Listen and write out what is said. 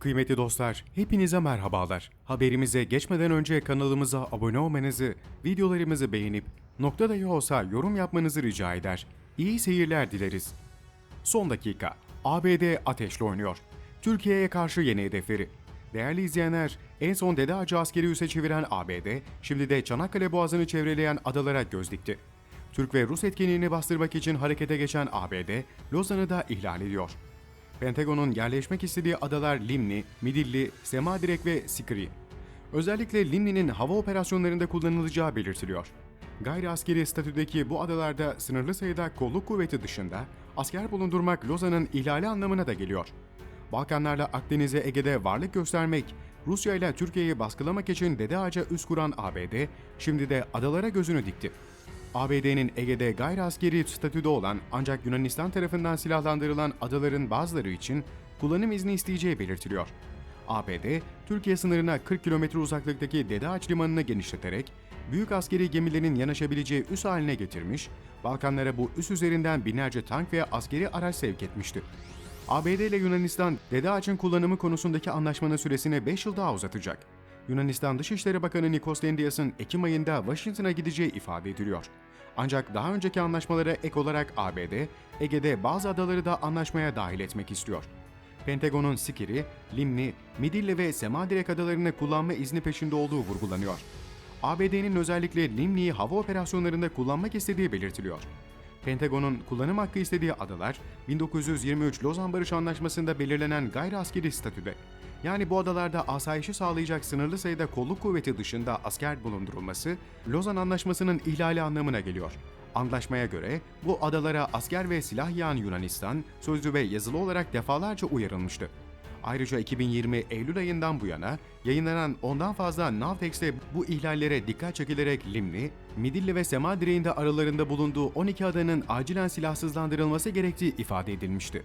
Kıymetli dostlar, hepinize merhabalar. Haberimize geçmeden önce kanalımıza abone olmanızı, videolarımızı beğenip nokta dahi olsa yorum yapmanızı rica eder. İyi seyirler dileriz. Son dakika. ABD ateşle oynuyor. Türkiye'ye karşı yeni hedefleri. Değerli izleyenler, en son Dede Ağacı askeri üsse çeviren ABD, şimdi de Çanakkale Boğazı'nı çevreleyen adalara göz dikti. Türk ve Rus etkinliğini bastırmak için harekete geçen ABD, Lozan'ı da ihlal ediyor. Pentagon'un yerleşmek istediği adalar Limni, Midilli, Semadirek ve Sikri. Özellikle Limni'nin hava operasyonlarında kullanılacağı belirtiliyor. Gayri askeri statüdeki bu adalarda sınırlı sayıda kolluk kuvveti dışında asker bulundurmak Lozan'ın ihlali anlamına da geliyor. Balkanlarla Akdeniz'e Ege'de varlık göstermek, Rusya ile Türkiye'yi baskılamak için Dede Ağaç'a üst kuran ABD, şimdi de adalara gözünü dikti. ABD'nin Ege'de gayri askeri statüde olan ancak Yunanistan tarafından silahlandırılan adaların bazıları için kullanım izni isteyeceği belirtiliyor. ABD, Türkiye sınırına 40 kilometre uzaklıktaki Dede Ağaç Limanı'nı genişleterek büyük askeri gemilerin yanaşabileceği üs haline getirmiş, Balkanlara bu üs üzerinden binlerce tank ve askeri araç sevk etmişti. ABD ile Yunanistan, Dede Ağaç'ın kullanımı konusundaki anlaşmanın süresini 5 yıl daha uzatacak. Yunanistan Dışişleri Bakanı Nikos Dendias'ın Ekim ayında Washington'a gideceği ifade ediliyor. Ancak daha önceki anlaşmalara ek olarak ABD, Ege'de bazı adaları da anlaşmaya dahil etmek istiyor. Pentagon'un Sikiri, Limni, Midilli ve Semadirek adalarını kullanma izni peşinde olduğu vurgulanıyor. ABD'nin özellikle Limni'yi hava operasyonlarında kullanmak istediği belirtiliyor. Pentagon'un kullanım hakkı istediği adalar 1923 Lozan Barış Anlaşması'nda belirlenen gayri askeri statüde. Yani bu adalarda asayişi sağlayacak sınırlı sayıda kolluk kuvveti dışında asker bulundurulması Lozan Anlaşması'nın ihlali anlamına geliyor. Anlaşmaya göre bu adalara asker ve silah yağan Yunanistan sözlü ve yazılı olarak defalarca uyarılmıştı. Ayrıca 2020 Eylül ayından bu yana yayınlanan ondan fazla Navtex'te bu ihlallere dikkat çekilerek Limni, Midilli ve Sema direğinde aralarında bulunduğu 12 adanın acilen silahsızlandırılması gerektiği ifade edilmişti.